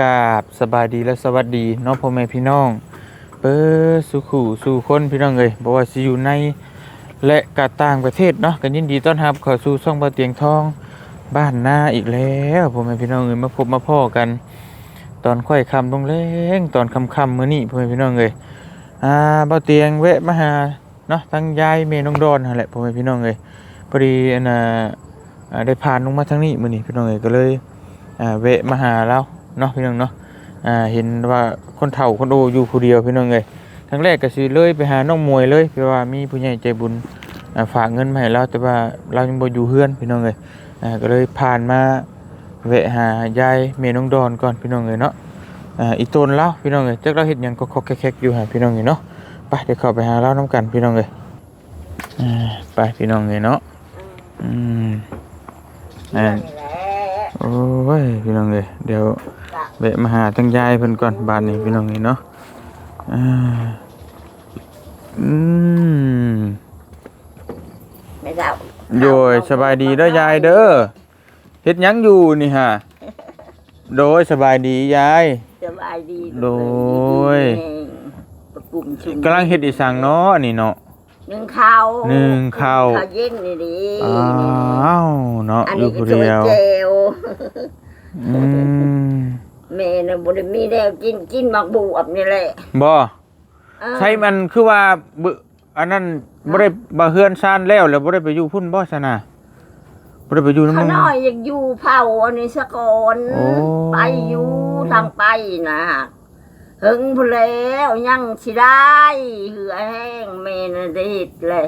กาบสบายดีและสวัสดีน้องพ่อแม่พี่น้องเปิดสู่ขู่สู่คนพี่น้องเลยบอกว่าสิอยู่ในและกาต่างประเทศเนาะกันยินดีต้อนรับเข้าสู่ช่องบาเตียงทองบ้านนาอีกแล้วพ่อแม่พี่น้องเลยมาพบมาพ่อกัน ตอนค่อยคำตรงเล้งตอนคำคำมื้อนี้พ่อแม่พี่น้องเลยอ่าบ่เตียงแวะมาหาเนาะทั้งยายเมน้องดอนนั่นแหละพ่อแม่พี่น้องเลยพอดีอันน่ะได้ผ่านลงมาทางนี้มื้อนี้พี่น้องเลยก็เลยอ่าแวะมาหาเรา เนาะพี่น้องเนาะอ่าเห็นว่าคนเฒ่าคนโออยู่ผู้เดียวพี่น้องเลยครั้งแรกก็สิเลยไปหาน้องมวยเลยเพราะว่ามีผู้ใหญ่ใจบุญฝากเงินมาให้เราแต่ว่าเรายังบ่อยู่เฮือนพี่น้องเลยอ่าก็เลยผ่านมาแวะหายายเมน้องดอนก่อนพี่น้องเลยเนาะอ่าอีตนเราพี่น้องเลยจักเราเฮ็ดหยังก็คอกแคกอยู่หาพี่น้องเลยเนาะไปเดี๋ยวเข้าไปหาเรานํกันพี่น้องเลยอ่าไปพี่น้องเลยเนาะอืมอ่า โอ้ยพี่น้องเลยเดี๋ยวแวะมาหาทั้งยายเพิ่นก่อนบ้านนี้พี่น้องเลยเนาะอ่าอืมไม่เจ้าโดยสบายดีเด้อยายเด้อเฮ็ดหยังอยู่นี่ฮะโดยสบายดียายสบายดีโดยประกุมชุนกำลังเฮ็ดอีสังเนาะอันนี่เนาะหนึ่งข้าวหนึ่งข้าวข้าวเย็นนี่ดีอ้าวเนาะอันอยู่นี้ก็ผู้ช่วยเดียวเจล อืมแม่น่ะบ่ได้มีแล้วกินกินหมักบูอับนี่แหละบ่เออใช่มันคือว่าบึอันนั้นบ่ได้บ่เฮือนซ่านแล้วแล้วบ่ได้ไปอยู่พุ่นบ่ซะนะบ่ได้ไปอยู่นำข้ามึง น้อยยังอยู่เผาอันนี้สะก่อนโอ้ ไปอยู่ทางไปนะหึงพูนแล้วยังสิได้เหือแห้งแม่น่ะได้เฮ็ดเลย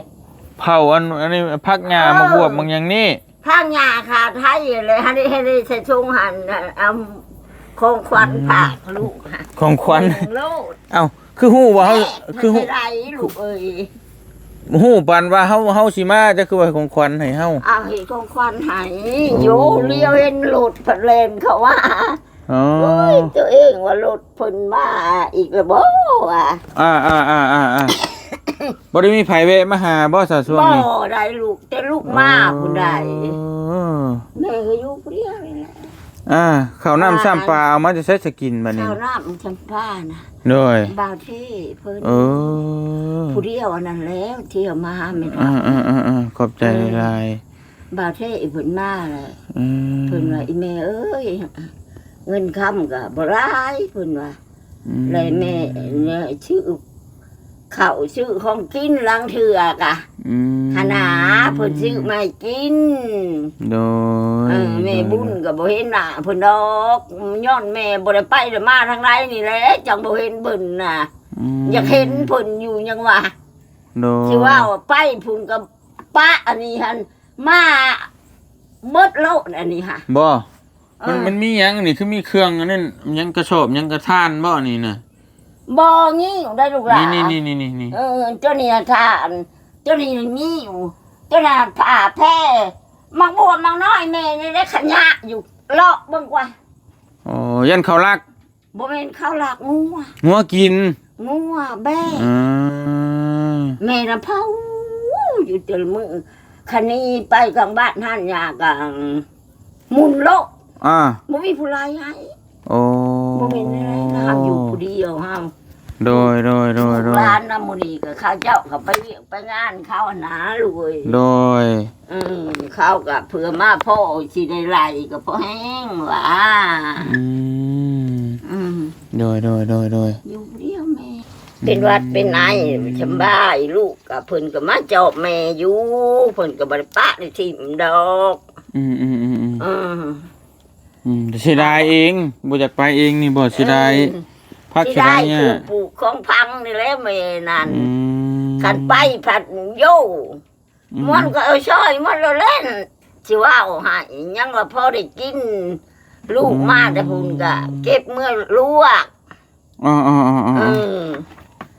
เผาอันอันนี้พักหญ้าเออมาบวบมันอย่างนี้ ข้างยาขาไทยเลยให้ได้ให้ได้ใส่ชงหันน่ะเอาคงควันผักลูกฮะของขวัญลูกเอ้าคือฮู้ว่าเฮาคือฮู้ไม่ได้ลูกเอ้ยฮู้ปานว่าเฮาเฮาสิมาจะคือว่าของขวัญให้เฮาเอาเห็นคงควันใหายโยเลี้ยวเห็นหลุดผัดเลนเขาว่าอ๋อโอ้ยตัวเองว่าหลุดเพิ่นมาอีกแล้วบ่อะอ่าอ่าอ่าอ่าอ่า บ่ได้มีไผแวะมาหาบ่ซะช่วงบ่นี้ได้ลูกแต่ลูกมาผู้ใดอ๋อแม่ก็อยู่ผู้เดียวนี่แหละอ่าข้าวน้ำซ้ำปลาเอามาจะใช้สกินบัดนี้ข้าวน้ำมันจำป้านะโดยบาวที่เพิ่นเออผู้เดียวอันนั้นแล้วเที่ยวมาไม่ได้อ่าอ่าอ่าอ่าขอบใจหลายบาวเท่เพิ่นมาเลยๆอืมเพิ่นว่าอีแม่เอ้ยเงินคำก็บ่ร้ายเพิ่นว่า อืม เลยแม่เนี่ยชื่อ ข้าวชื่อของกินลังเถือกะอืมหาหนาเพิ่นชื่อมาให้กินโดยเออแม่บุญก็บ่เห็นหน้าเพิ่นดอกย้อนแม่บ่ได้ไปได้มาทางไรนี่แหละจังบ่เห็นเบิ่นน่ะ มอยากเห็นเพิ่นอยู่ยังว่าโดยสิว่าว่าไปพุ่นกับป้าอันนี้หั่นมาเบิดโลดอันนี้ค่ะบ่เอมันอมันมีหยังอันนี่คือมีเครื่องอันนั้นหยังกระสอบหยังกระทานบ่นี่น่ะ บ่งี้ได้ลูกหลานี่นนี่นี่นี่นี่เออเจ้านี่นะทานเจ้านี่นะงี้อยู่เจ้าน่ะผ่าแพ้มักบวชมักน้อยแม่นี่ได้ขยะอยู่เลาะเบิ่งกว่าโอ้ยันเขารักบ่แม่นข้าวหลากงัวงัวกินงัวแบ้อืมแม่น่ะเผาอยู่เจลมือคันนี้ไปกลางบ้านท่านยากังมุนโลกอ่าบ่มีผู้ใดให้โอ้ บ่แม่นอะไรนะห้ามอยู่ผู้เดียวห้ามโดยโดยโดยโดยร้านน้ำมูนีก็ข้าวเจ้าเขาไปเรียกไปงานข้าวหนาเลย โดย อืมข้าวกับเผื่อมาพ่อสิได้ไรก็พอแห้งหว่าอืมอืมโดยโดยโดยโดยอยู่เดียวแม่ เป็นวัดเป็นไอสำบายลูกกับเพิ่นก็มาจอบแม่อยู่เพิ่นก็บ่ได้ปะในทิมดอก อืมอืมอืมอืม อืมอืมแต่เสียดายเองบ่อยากไปเองนี่บ่เสียดายพักสิเสียได้ดายเนี่ยคือปลูกของพังนี่แหละแม่นั่นอืมคันไปผัดโยอืมันก็เอาช่อยมันเราเล่นสิว่าเอาให้ยังว่าพอได้กิน ลูกมาแต่พุ่นก็เก็บเมื่อลวกอ๋ออ๋ออ๋ออ๋ออืม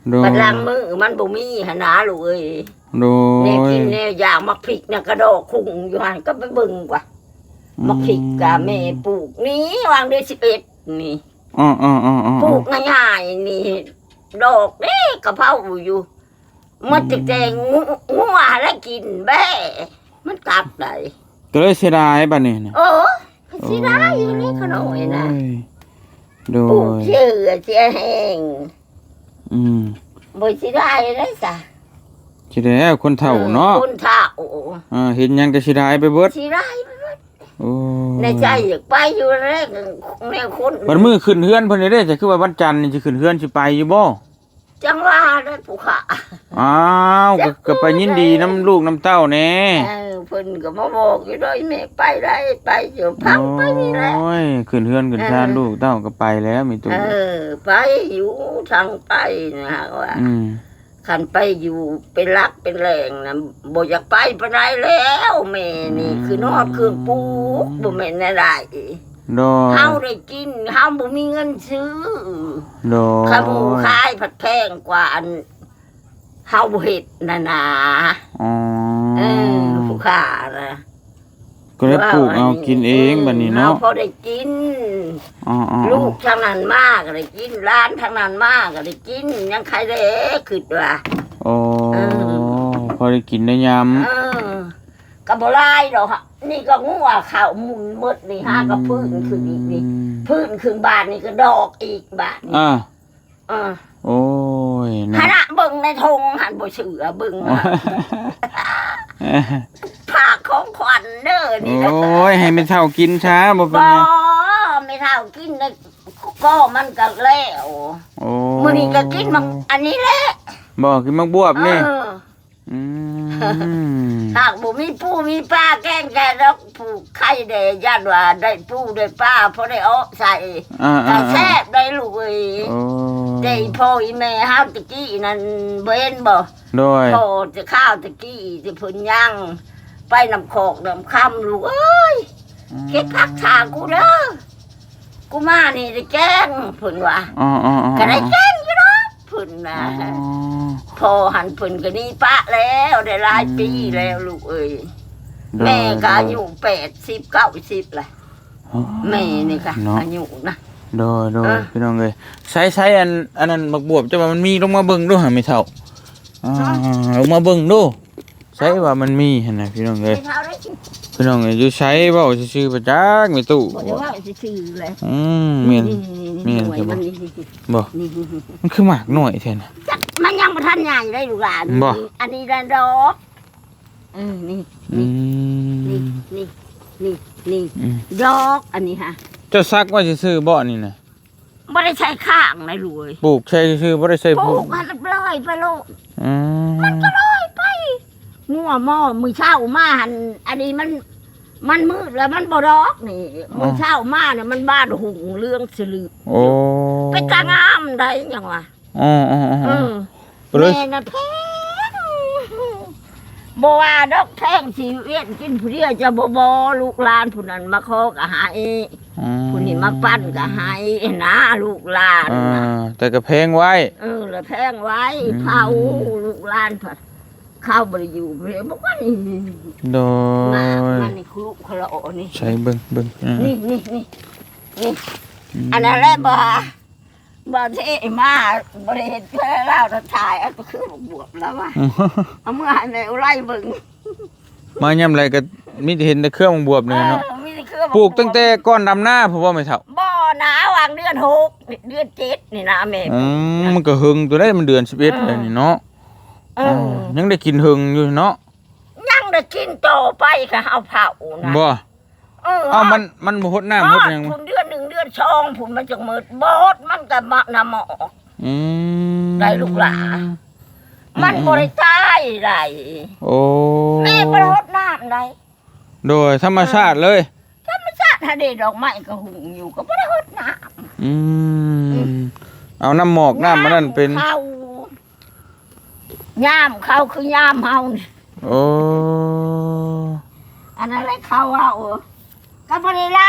โดยบัดลังมือมันบ่มีหนนาลูกเอ้ยโดแน่ยกินแน่อยากมักพริกน่ะกระดอกคุ้งอยู่หันก็ไปเบิ่งกว่า มักพริกกะแม่ปลูกนี้วางได้11นี่อ๋ออ๋ออ๋ออ๋อปลูกง่ายๆนี่ ดอกเด้กะเพราอยู่มันจะแจงงูงัวแล้วกินแบ่มันกลับได้ก็เลยเสียดายบัดนี้นะโอ้สิได้อยู่นี่ขนมนะโอ้ยโดปลูกยเชื่อเชื่อแห้งอืมบ่สิได้เลยจ้ะสิได้แล้วคนเฒ่าเนาะคนเฒ่าอ่าเห็นหยังก็สิได้ไปเบิดสิได้โอ้ ในใจอยากไปอยู่แรกแม่คนวันมื้อขึ้นเฮือนเพิ่นนี่เด้จะคือว่าวันจันทร์นี่สิขึ้นเฮือนสิไปอยู่บ่จังว่าได้ผู้ขาอ้าวก็ก็ไปยินดีน้ำลูกน้ำเต้าแน่เออเพิ่นก็มาบอกอยู่ด้วยแม่ไปได้ไปอยู่พังไปนี่แหละโอ้ยขึ้นเฮือนขึ้นชานลูกเต้าก็ไปแล้วมีตู้เออไปอยู่ทางไปนะฮะว่าอืม ขันไปอยู่เป็นรักเป็นแรงนะบ่อยากไปปานใดแล้วแม่นี่คือนอดเครื่องปลูกบ่แม่นอะไรโดยเฮาได้กินเฮาบ่มีเงินซื้อโดยขาวหมูขายผัดแพงกว่าอันเฮาเฮ็ดน่ะนะอ๋อเออผู้ค้านะ ก็ได้ปลูกเอากินเองบัดนี้เนาะฮพอได้กินอ๋ออ๋อลูกทางนั้นมากก็ได้กินร้านทางนั้นมากก็ได้กินยังใครได้คิดว่าโอ้เอพอได้กินได้ยเออกระบลายดอกฮะนี่ก็งัวข่าวมุนหมดนี่ำห้าก็พื้นขึ้นอีกนี่มพื้นขึ้นบานนี่ก็ดอกอีกบานนี่อ่าเออ โอ้ยหันะนอะเบิ่งในธงหันบ่เชื่อเบิ่งว่าผากของขวัญเด้อนี่โอ้ย ให้ไม่เท่ากินช้าบ่เป็นบ่ไงไม่เท่ากินได้ก็มันก็แล้วโอ้มื้อนี้ก็กินมันอันนี้แหละบอกกินมักบวบนี่เอออืม หากบ่มีปูมีป้าแกล้งแกดอกผูกไข่แดย่านว่าได้ปูได้ป้าเพราะได้เอาใส่อ่าได้อ่าแซ่บได้ลูกเอ้ยโอ้ได้พ่ออีแม่เฮาตะกี้นั่นเว้นบ่โดยพ่อจะข้าวตะกี้จะเพิ่นย่างไปน้ำโคกน้ำค่ำลูกเอ้ยเก็บผักทางกูเด้อกูมานี่ได้แกล้งเพิ่นว่าอ๋ออ๋ออ๋อก็ได้แกล้งอยู่เนาะเพิ่นนะ อ๋อ พ่อหันเพิ่นก็นี่ปะแล้วได้หลายปีแล้วลูกเอ้ยโดยแม่ก็อายุแปดสิบเก้าสิบแหละโอ้แม่นี่ค่ะเนาะอายุนะโดยโดยเออพี่น้องเลยใช้ใช้อันอันนั้นมักบวบจะว่ามันมีลงมาเบิ่งดูหาไม่เท่าอ่าลงมาเบิ่งดู ใช้ว่ามันมีหั่นน่ะพี่น้องเลยไม่เท่าได้กินพี่น้องเลยอยู่ใช้เว้าซื่อๆประจักมีตู้บอกว่าจะชื่อเลยอืมเมียนนี่เมียนหน่วยใช่ปะมันนี่บ่นี่นี่นี่มันคือหมากหน่อยแท้น่ะจักมันยังประทันใหญ่ได้ลูกหลานบ่อันนี้ดันดอกเออนี่อืนี่มนี่นี่นี่อืมดอกอันนี้ค่ะเจ้าซักว่าซื่อๆบ่นี่น่ะไม่ได้ใช้ข้างเลยรวยปลูกใช้ซื่อๆบ่ได้ใช้ปปลูลูกกให้เรียบร้อยไปโลกอืมไป งัวหม้อมือเช้ามาหันอันนี้มัน มันมืดแล้วมันบดอกนี่มือเช้ามาเนี่ยมันบ้านหุงเรื่องสลือโอ้ไปกลางอ้ามได้ยังวะอ๋ออ๋ออ๋อเออไปเลยแม่น่ะแพงบว่าดอกแพงสีเวียนกินผู้เดียวจะบบ่ลูกหลานผู้นั้นมาขอก็หายอืมผู้นี้มาปั้นก็หายนะลูกหลานอ่าน่ะแต่ก็แพงไว้ เออแล้วแพงไว้อืมเผาลูกหลานผัด ข้าวบริอยู่บริบอกว่านี่โดมายมันนี่คลุคละโอนี่ใช้เบิ่งเบิ่งอ่านี่นี่นี่นี่อันนั้นแหละบ่บ่ที่มาบริเห็นเพื่อเล่าจะถ่ายเอาก็คือบวบแล้วว่าเอาเมื่อไหร่ไล่เบิ่งมาย่ำไรก็มีแต่เห็นแต่เครื่องบวบเนี่ยเนาะออมีแต่เครื่องปลูกตั้งแต่ก้อนดำหน้าผมว่าไม่เท่าบ่หนาวางเดือนหกเดือนเจ็ดนี่นะแม่ อืมมันก็หึงตัวได้มันเดือน11เลยนี่เนาะ เออยังได้กินหึงอยู่เนาะยังได้กินต่อไปก็เอาเผานะบ่เออเอ้ามันมันบ่หดน้ำหดหยังผมเดือนหนึ่งเดือนสองผมมันจะมืดบดมันก็มานำหมอกอืมได้ลูกหลานมันบริตายไรโอ้แม่ประรดน้ำไรโดยธรรมชาติเลยธรรมชาติถ้าได้ดอกไม้ก็หุงอยู่ก็ประรดน้อืมเอาน้ำหมอกำน้ำมันนั่นเป็นเขา ย่ามเขาคือย่ามเฮานี่โอ้อันนั้นอะไรเขาเอาก็บริไล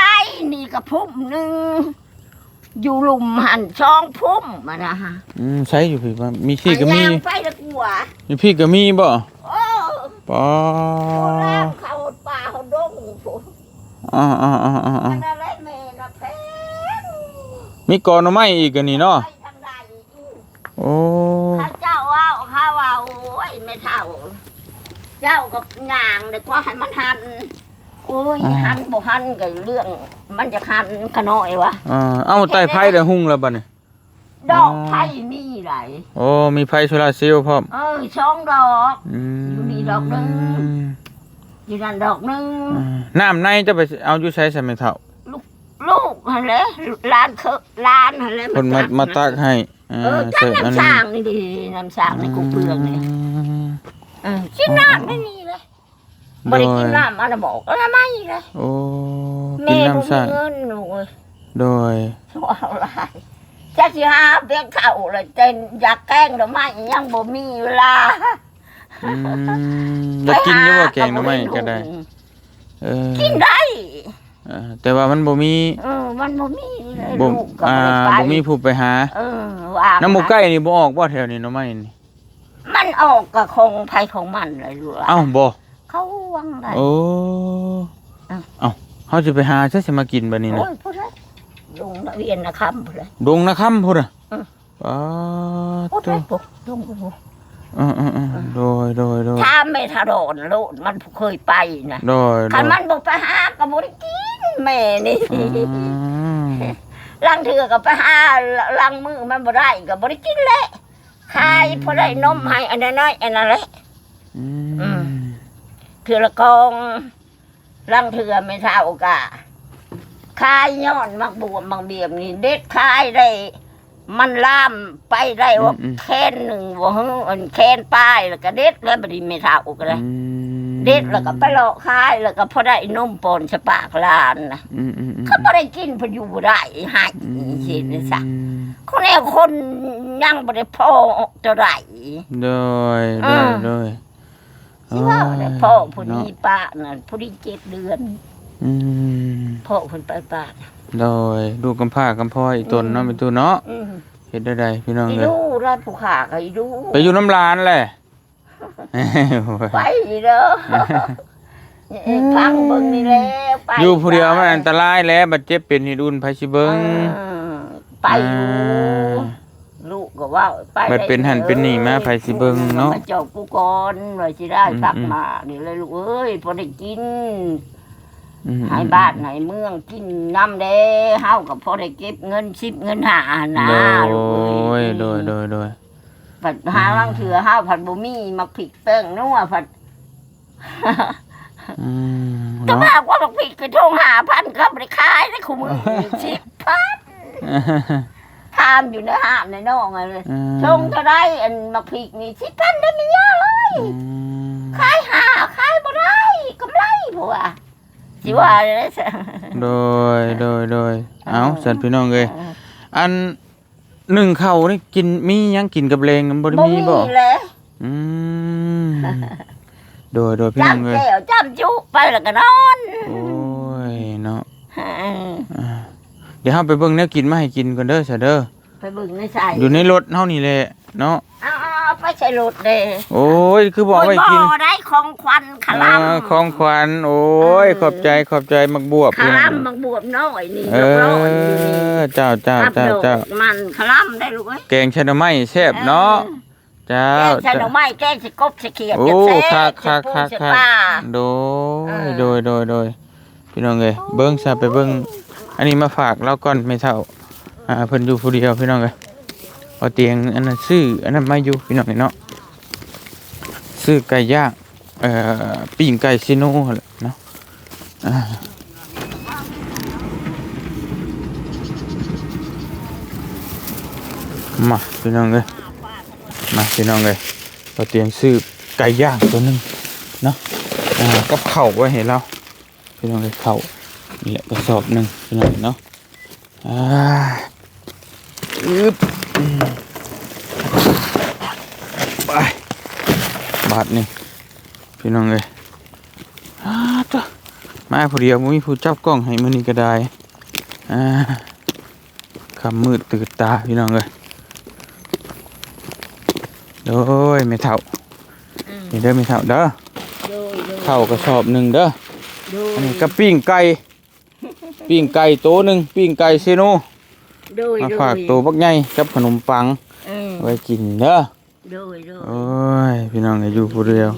นี่ก็พุ่มหนึ่งอยู่หลุมหันช่องพุ่มมานะฮะอืมใช้อยู่พี่ว่ามีพี่ก็มีย่างไปละกลัวมีพี่ก็มีบ่โอ้ปอโบราณเขาป่าเขาดงผมอ่าอ่าอ่าอ่าอ่าอันนั้นแหละแม่นะแพงมีกอนหน่อไม้อีกอันนี่เนาะไปทางใดอยู่โอ้ ข้าเจ้า ว่าข้าว่าโอ้ยไม่เท่าเจ้ากับงางเลยกว่าให้มันหันโอ้ยหันบ่หันกับเรื่อง มันจะคันขน้อยวะอ่าเอ้าใต้ไผ่ได้หุ่งแล้วบัดนี้ ดอกไผ่มีไหลายโอ้ มีไผ่โซลาร์เซลล์พร้อมเออช่องดอก อืมอยู่นี่ดอกหนึ่ง อยู่นั่นดอกหนึงอ่าน้ำในจะไปเอาอยู่ใช้ใส่ไม่เท่าลูกหันเลยร้านเคอร้านหันเลยคนมามาตักให้อ่า เออจักเสิร์ฟอันน้ำนี้สร้างนี่ดิน้ำสร้างในกูเปลืองนี่มเออกินน้ำไม่มีเลยบริกินน้ำอะไรบอกอะไรไม่เลยโอ้กิแม่นบ่น้ำสร้างมีเงินหนูเอ้ยโดยว่าอะไรจะสิหาเพียงเข่าเลยเจนอยากแกล้งหรือไม่ยังบ่มีเวลาอืมอยากกินอยู่บ่แกงหน่อไม้ก็ได้เออกินได้ อ่าแต่ว่ามันบ่มีเออ มันบ่มีเลยบ่ลูกก็อ่าบ่ได้บ่ไปมีผู้ไปหา เออว่าน้ำหมูไก่นี่บ่ออกบ่แถวนี้หน่อไม้นี่มันออกกับคงภัยของมันเลยลูกหลานเอ้าบ่เขาวังได้ โอ้อ้าวเอ้าเฮาสิไปหาซะสิมากินบัดนี้นะโอ้ยพูดเลยลงนักเรียนนะคำพูดเลยดงนะค่ำพุ่นน่ะอืมอ๋อพูดตัเลวยปุ๊บลงไปปุ๊ บเออๆๆโดยโดยโดยถ้าไม่ทะโดนโลดมันเคยไปนะโดยโดคันยมันบอกไปหากับบ่ได้กินแม่นี่อืมลังเถือกับไปหาลังมือมันบ่ได้กับ่ได้กินแหละขายพอได้นมให้อันนั้นน้อยอันนั้นแหละ อือืมมเถือละกองลังเถือไม่เท่ากะขายย้อนมักบวมบางเบียมนี่เด็ดขายได้ มันล่ามไปได้ว่าแค่นหนึ่งว่าเฮ้ออันแค่นป้ายแล้วก็เด็ดแล้วบไดีไม่เท่าก็เลยอืมเด็ดแล้วก็ไปหลอกขายแล้วก็พอได้นมปนสปากลานนะอืมอืมอืมเขาไม่ได้กินเพออยู่บ่ได้ใหายอืมสินี่ซะคนแนวคนยังบ่ได้พ่อเท่าไหร่ โดยโดอืยมโดยสิว่าได้พ่อผู้นี้เนาะป้าน่ะผู้นี้เจ็ดเดือน อืมพ่อเพิ่นไปป้า โดยดูกกำพร้ากำพร้อยอีกตนเนาะเป็นตัวเนาะอืมเฮ็ดได้ใดพี่น้องอีเอ้ยดูร้านผู้ขาก็อีดูไปอยู่น้ำลานแหละ ไปเด้อพังเบิ่งนี่แหล้วไปอยู่ผู้เดียวมันอันตรายแล้วบัดเจ็บเป็นหิดอุ่นไผสิเบิ่งเออไปอยู่อ่าลูกก็ว่าไปบัดเป็นหั่นเป็นนี่มาไผสิเบิ่งเนาะมาเจ้ากูก่อนว่าสิได้อืมตักอืมมานี่เลยลูกเอ้ยพอได้กิน อืมให้บ้านให้เมืองกินน้ำเด้เฮากับพอได้เก็บเงินชิบเงินหานะโดลูกเอ้ยยโดยโดยโดยผัดหาลังเถือเฮาผัดบ่มีมาผิดแป้งนัวผัดอืมก็เนาะมากว่าบักผิดก็ทงหาพันก็บ่ได้ขายได้คู่มือสิบพันทามอยู่ในห้างในนอกไงเลยอืมชงเท่าไรอันมาผิดนี่สิบพันได้ไม่ยากเลยอืมขายหาขายบ่ได้กำไรผัว สิว่าเลยซะโดยโดยโดยเอาสันพี่น้องเอ้ยอันหนึ่งข้าวนี่กินมีหยังกินกับแรงบ่ได้บ่มีมีบ่เลยอืมโดยโดยพี่น้องจำเอ้ยแก้วจำจุไปแล้วก็นอนโอ้ยเนาะอืมอ่าเดี๋ยวเฮาไปเบิ่งแนวกินมาให้กินก่อนเด้อซะเด้อไปเบึงในใส่อยู่ในรถเฮานี่แหละเนาะ เอาเอา ไปใส่รถเด้โอ้ยคือบอกไว้กินโอ้ยบ่ได้ของควันขอ่าลัมของขวัญโอ้ยขอบใจขอบใจมักบวบขลัมบางบวบน้อยนี่เอเรียบร้อยอยู่นี่อเจ้าเจ้าอับเจ้าดอกเจ้ามันขลัมได้ลูกเอ้ยแกงชะนไม้แซ่บเนาะเจ้าแกงใส่หน่อเจ้าไม้แกงใส่กบใส่เขียดโอ้จะแซ่คักบคักจะคักปูคักจะปลาโดเอยอโดยโดยโดยพี่น้องเอ้ยเบิ่งซะไปเบิ่งอันนี้มาฝากเราก่อนไม่เท่าอ่าเพิ่นอยู่ผู้เดียวพี่น้องเอ้ย เอาเตียงอันนั้นซื้ออันนั้นมาอยู่พี่น้องเอ้ยเนาะซื้อไก่ย่างเอ่อปิ้งไก่ซิโน่หั่นแหละเนาะมาพี่น้องเอ้ยมาพี่น้องเอ้ยเอาเตียงซื้อไก่ย่างตัวหนึงเนาะอ่ากับข้าไว้ให้เราพี่น้องเอ้ยข้านี่แหละกระสอบหนึ่งพี่น้องเอ้ยเนาะอ่าอึบ ไปบาทนี่พี่น้องเอ้ยอ่าจ้ะมาผู้เดียวบ่มีผู้จับกล้องให้มื้อนี้ก็ได้อ่าคำมืดตื่นตาพี่น้องเอ้ยโดยไม่เท่าอืมนี่เด้อไม่เท่าเด้อโดยโดยข้าวกระสอบหนึ่งเด้อโดอันยนี้ก็ปิ้งไก่ปิ้งไก่โตหนึ่งปิ้งไก่เซโน โดยมาโดยฝากโตบักใหญ่กับขนมปัง เออไว้กินเด้อโดยโดยโอ้ยพี่น้องก็อยู่ผู้เดียว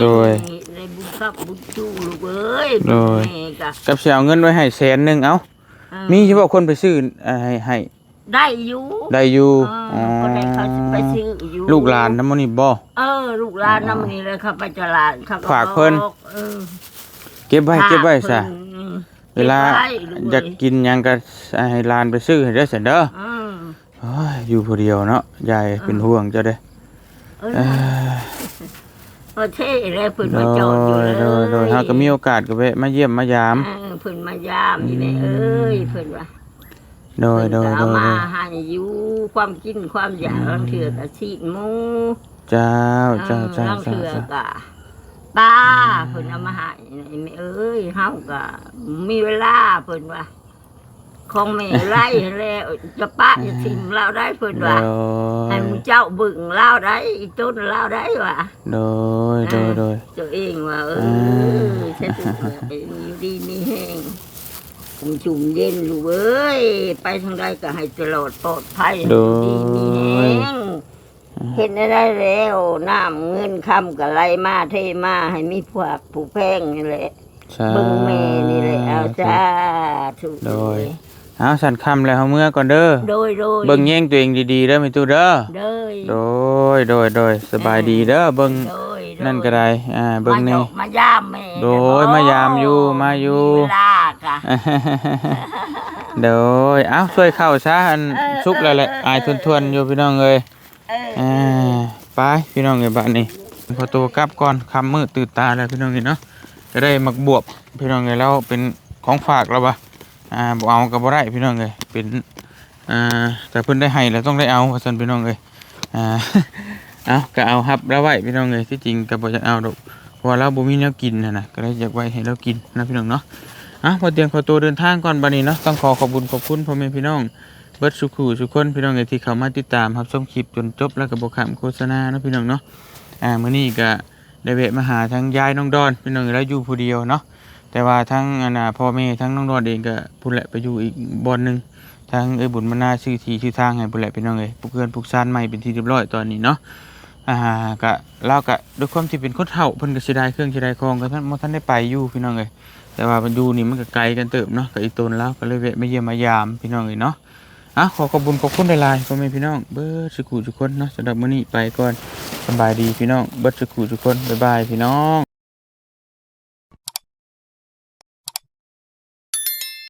โดยได้บุญกับบุญจูลูกเอ้ยโดย แม่ก็กับสิเอาเงินไว้ให้แสนหนึงเอ้าเออมีเฉพาะคนไปซื้อเอ่อให้ให้ได้อยู่ได้อยู่เออ๋ออคนใดเขาสิไปซื้ออยู่ลูกหลานนำบ่นี่บ่ เออ ลูกหลานนำนี่เลยครับไปตลาดเขาฝากเพิ่นบอกเออเก็บไว้เก็บไว้ซะ ฝากเพิ่น เวลาก็บไว้ลูอยากเอ้ยกินหยังก็ให้หลานไปซื้อให้เด้อซั่นเด้ออืมโอ้ยอยู่ผู้เดียวเนาะยายเป็นห่วงเจ้าเด้อเออเอ้ยเออเท่เลยเพิ่นโดมายจอดอยู่เลยโดยโดยเฮาก็มีโอกาสก็แวะมาเยี่ยมมายาม เออเพิ่นมายามนี่แม่เอ้ยเพิ่นว่าโดยโดยเพิ่นโดก็ยเอาโดมายให้อยู่ความกินความอยากลังเถือกะชีหมูเจ้าเจ้าเจ้าลังเจ้าเถือเจ้ากะ ปลาเพิ่นเอามาให้นี่แม่เอ้ยเฮาก็มีเวลาเพิ่นว่าของแม่ไล่แล้วจะปะจะทิมเราได้เพิ่นโดว่ายให้มึงเจ้าบึงเราได้อีต้นเราได้ว่ะโดยโดยโดยตัวเองว่าเออ่อฉันถูกแล้วอยู่ดีมีแห้งผมจุ่มเย็นลูกเอ้ยไปทางใดก็ให้ตลอดปลอดภัยโดดีมีแห้ยง เห็นได้แล้วน้ำเงินคำกับไรมาเทมาให้มีพวกผู้แพงนี่แหละใช่เบิ่งแม่นี่แหละเอาจ้าถูกโดยเอาสันคำแล้วเฮาเมื่อก่อนเด้อโดยโดยเบิ่งแย่งตัวเองดีๆเด้อมีตู้เด้อโดยโดยโดยโดยสบายดีเด้อเบิ่งโดยโดยนั่นก็ได้อ่าเบิ่งนี่มาจกมายามแม่โดยมายามอยู่มาอยู่มีเวลากะโดยเอ้าช่วยเข้าซะอันเออสุกแล้วแหละเออเอออายทวนๆอยู่พี่น้องเอ้ยเอ่าไปพี่น้องเอ้ยบัดนี้พอตัวกลับก่อนคำมืดตื่นตาแล้วพี่น้องเอ้ยเนาะจะได้มักบวบพี่น้องเอ้ยแล้วเป็นของฝากแล้วปะอ่าบ่เอาก็บ่ได้พี่น้องเอ้ยเป็นอ่าแต่เพิ่นได้ให้แล้วต้องได้เอาว่าซั่นพี่น้องเอ้ยอ่าเอาก็เอาครับแล้วไว้พี่น้องเอ้ยที่จริงก็บ่จะเอาดอกเพราะว่าเราบ่มีแนวกินน่ะนะก็เลยอยากไว้ให้เรากินนะพี่น้องเนาะอะพอเตรียมขอตัวเดินทางก่อนบัดนี้เนาะต้องขอขอบคุณขอบคุณพ่อแม่พี่น้อง เบิร์ดสุขูสุขคนพี่น้องเอ้ยที่เขามาติดตามครับชมคลิปจนจบแล้วก็บ่ขามโฆษณาเนาะพี่น้องเนาะอ่ามื้อนี้ก็ได้แวะมาหาทั้งยายน้องดอนพี่น้องเอ้ยแล้วอยู่ผู้เดียวเนาะแต่ว่าทั้งอนน่ะพ่อแม่ทั้งน้องดอนเองก็พุ่นแหละไปอยู่อีกบอนหนึ่งทางเอ้บุญมานาชื่อที่ชื่อทางให้พุ่นแหละพี่น้องเอ้ยปลูกเรือนปลูกซานใหม่เป็นที่เรียบร้อยตอนนี้เนาะอ่าก็เราก็ด้วยความที่เป็นคนเฒ่าเพิ่นก็สิได้เครื่องสิได้ของก็ท่านบ่ทันได้ไปอยู่พี่น้องเอ้ยแต่ว่ามันอยู่นี่มันก็ไกลกันเติบเนาะกับอีตนแล้วก็เลยแวะมาเยี่ยมมายามพี่น้องเอ้ยเนาะ อะขอขอบคุณขอบคุณหลายๆพ่อแม่พี่น้อง เบิร์ดสุขุทุกคนเนาะสำหรับมื้อนี้ไปก่อนสบายดีพี่น้อง เบิร์ดสุขุทุกคนบ๊ายบายพี่น้อง